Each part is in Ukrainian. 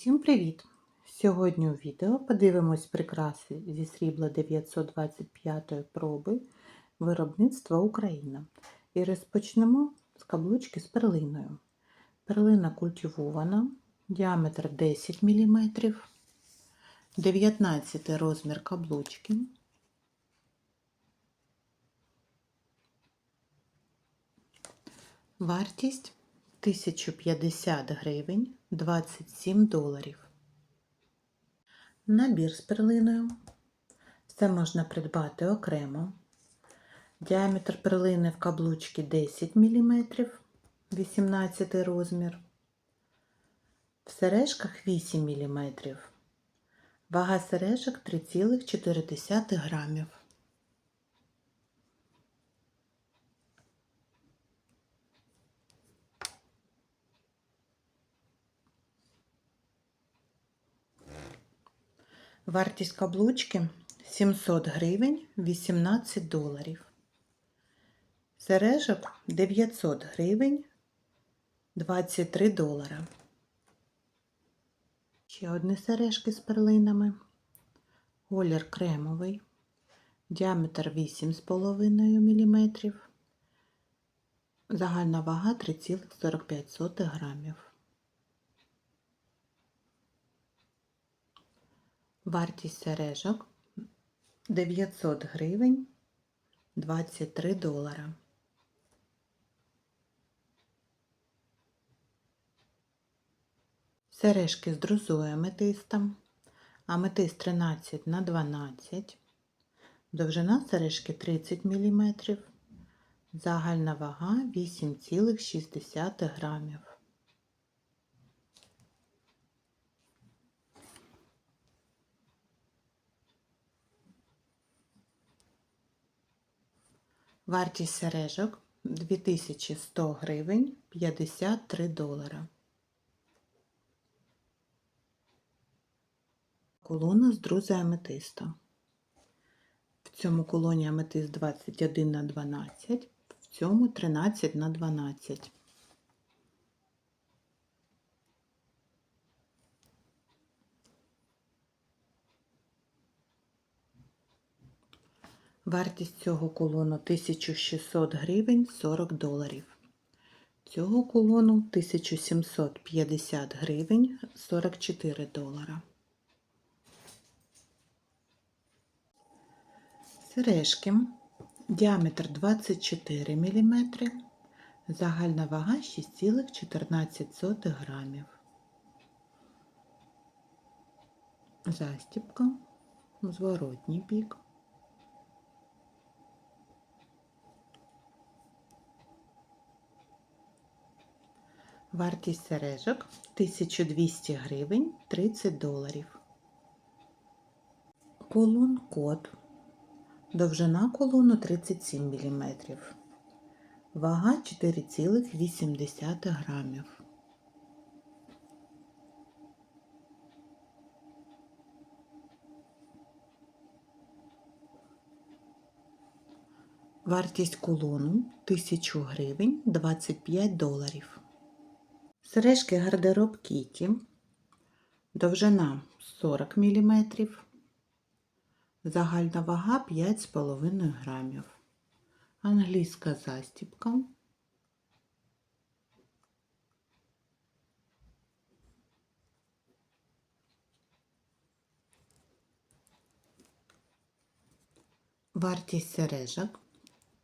Усім привіт! Сьогодні у відео подивимось прикраси зі срібла 925 проби виробництва Україна. І розпочнемо з каблучки з перлиною. Перлина культивована, діаметр 10 мм, 19 розмір каблучки. Вартість 1050 гривень 27 доларів. Набір з перлиною. Це можна придбати окремо. Діаметр перлини в каблучці 10 мм, 18 розмір. В сережках 8 мм. Вага сережок 3,4 грамів. Вартість каблучки 700 гривень 18 доларів. Сережок 900 гривень 23 долара. Ще одні сережки з перлинами. Колір кремовий, діаметр 8,5 мм. Загальна вага 3,45 грамів. Вартість сережок 900 гривень 23 долара. Сережки з друзою аметистом. Аметист 13 на 12. Довжина сережки 30 мм. Загальна вага 8,6 грамів. Вартість сережок 2100 гривень 53 долара. Колона з друза аметиста. В цьому колоні аметист 21 на 12, в цьому 13 на 12. Вартість цього кулону 1600 гривень 40 доларів. Цього кулону 1750 гривень 44 долара. Сережки. Діаметр 24 мм. Загальна вага 6,14 грамів. Застіпка. Зворотній бік. Вартість сережок 1200 гривень 30 доларів. Колон код. Довжина колону 37 мм. Вага 4,8 грамів. Вартість колону 1000 гривень 25 доларів. Сережки гардероб Кіті, довжина 40 мм, загальна вага 5,5 грамів, англійська застіпка, вартість сережок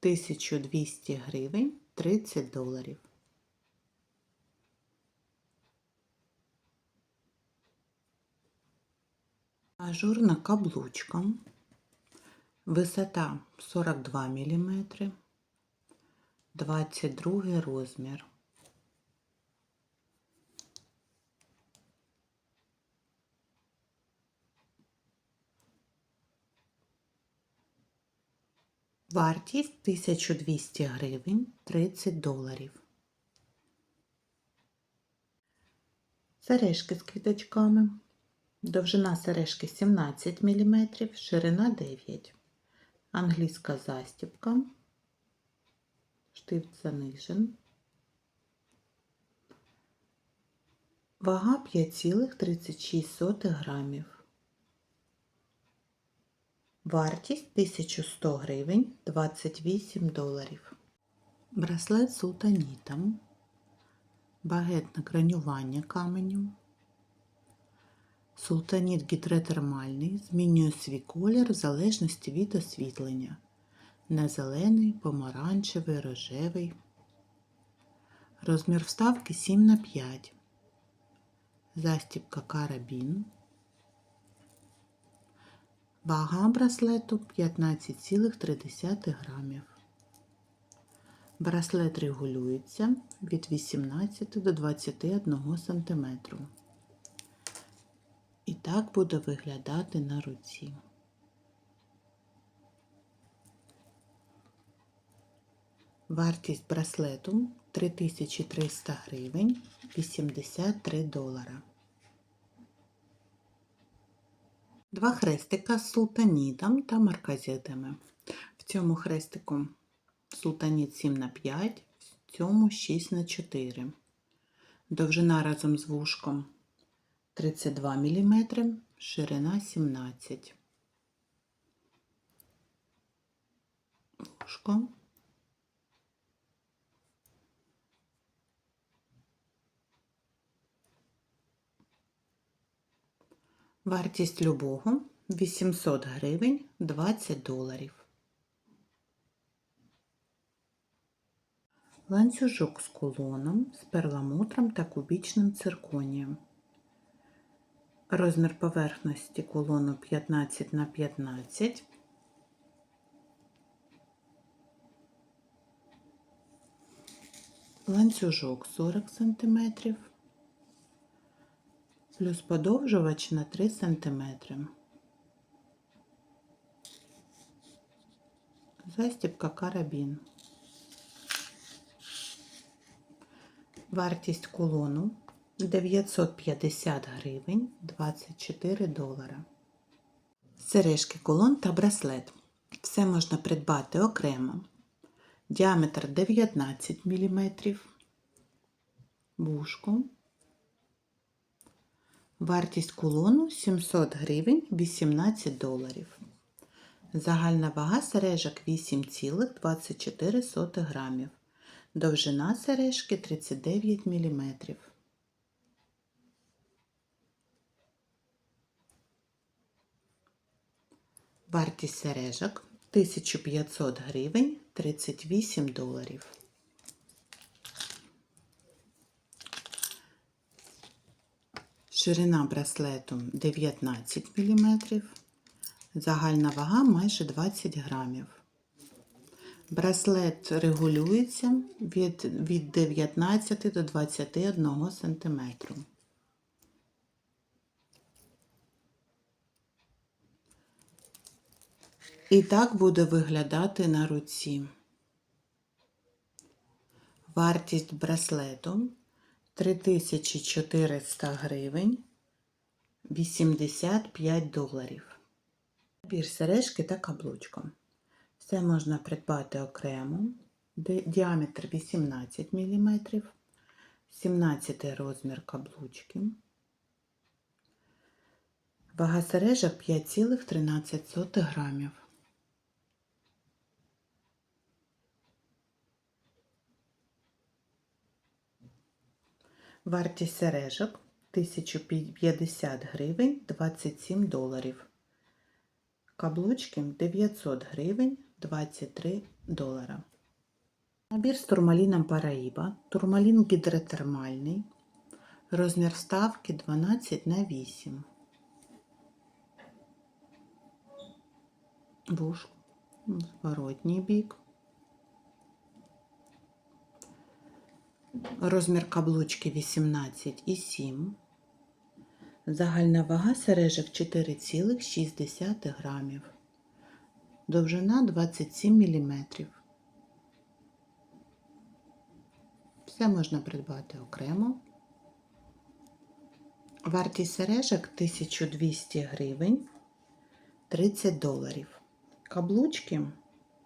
1200 гривень 30 доларів. Ажурна каблучка, висота 42 мм, 22 розмір. Вартість 1200 гривень 30 доларів. Сережки з квіточками. Довжина сережки 17 мм, ширина 9 Англійська застібка, штифт занижен. Вага 5,36 грамів. Вартість 1100 гривень 28 доларів. Браслет з султанітом. Багетне гранювання каменю. Султаніт гідротермальний змінює свій колір в залежності від освітлення. На зелений, помаранчевий, рожевий. Розмір вставки 7 на 5. Застібка карабін. Вага браслету 15,3 грамів. Браслет регулюється від 18 до 21 см. Так буде виглядати на руці. Вартість браслету 3300 гривень 83 долара. Два хрестика з султанітом та марказетами. В цьому хрестику султаніт 7 на 5, в цьому 6 на 4. Довжина разом з вушком 32 мм, ширина 17. Вушко. Вартість любого 800 гривень 20 доларів. Ланцюжок з кулоном, з перламутром та кубічним цирконієм. Розмір поверхності кулону 15 на 15. Ланцюжок 40 см. Плюс подовжувач на 3 см. Застібка карабін. Вартість кулону 950 гривень 24 долара. Сережки кулон та браслет. Все можна придбати окремо. Діаметр 19 мм. Вушко. Вартість кулону 700 гривень 18 доларів. Загальна вага сережок 8,24 грамів. Довжина сережки 39 мм. Вартість сережок 1500 гривень 38 доларів. Ширина браслету 19 мм. Загальна вага майже 20 грамів. Браслет регулюється від, від 19 до 21 см. І так буде виглядати на руці. Вартість браслету 3400 гривень 85 доларів. Набір сережки та каблучко. Все можна придбати окремо. Діаметр 18 мм, 17 розмір каблучки. Вага сережок 5,13 грамів. Вартість сережок 1050 гривень 27 доларів. Каблучки 900 гривень 23 долара. Набір з турмаліном Параїба. Турмалін гідротермальний. Розмір вставки 12 на 8. Вушко. Зворотній бік. Розмір каблучки 18,7. Загальна вага сережок 4,6 грамів. Довжина 27 мм. Все можна придбати окремо. Вартість сережок 1200 гривень 30 доларів. Каблучки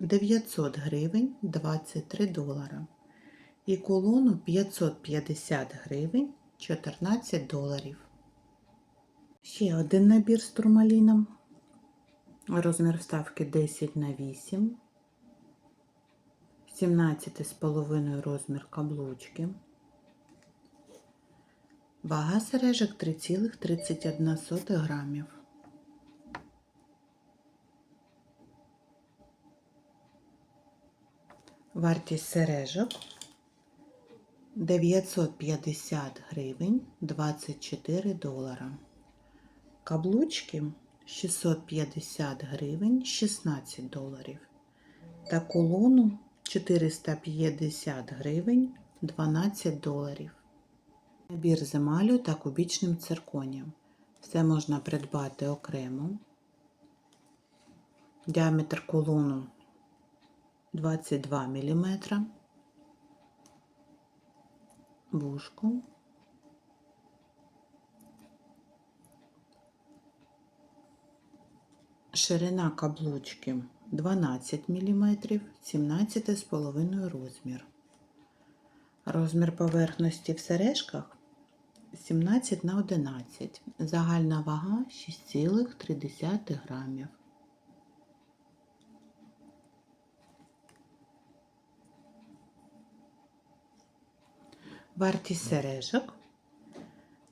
900 гривень 23 долара і колону 550 гривень 14 доларів. Ще один набір з турмаліном. Розмір вставки 10 на 8. 17,5 розмір каблучки. Вага сережок 3,31 грамів. Вартість сережок 950 гривень 24 долара. Каблучки 650 гривень 16 доларів. Та колону 450 гривень 12 доларів. Набір з емалю та кубічним цирконієм. Все можна придбати окремо. Діаметр колону 22 мм. Вушко. Ширина каблучки 12 мм, 17,5 розмір. Розмір поверхності в сережках 17 на 11. Загальна вага 6,3 грамів. Вартість сережок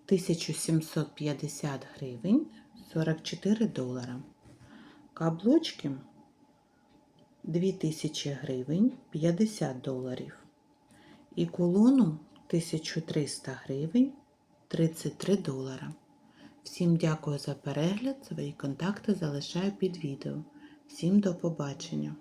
1750 гривень 44 долара. Каблучки 2000 гривень 50 доларів. І кулону 1300 гривень 33 долара. Всім дякую за перегляд. Свої контакти залишаю під відео. Всім до побачення!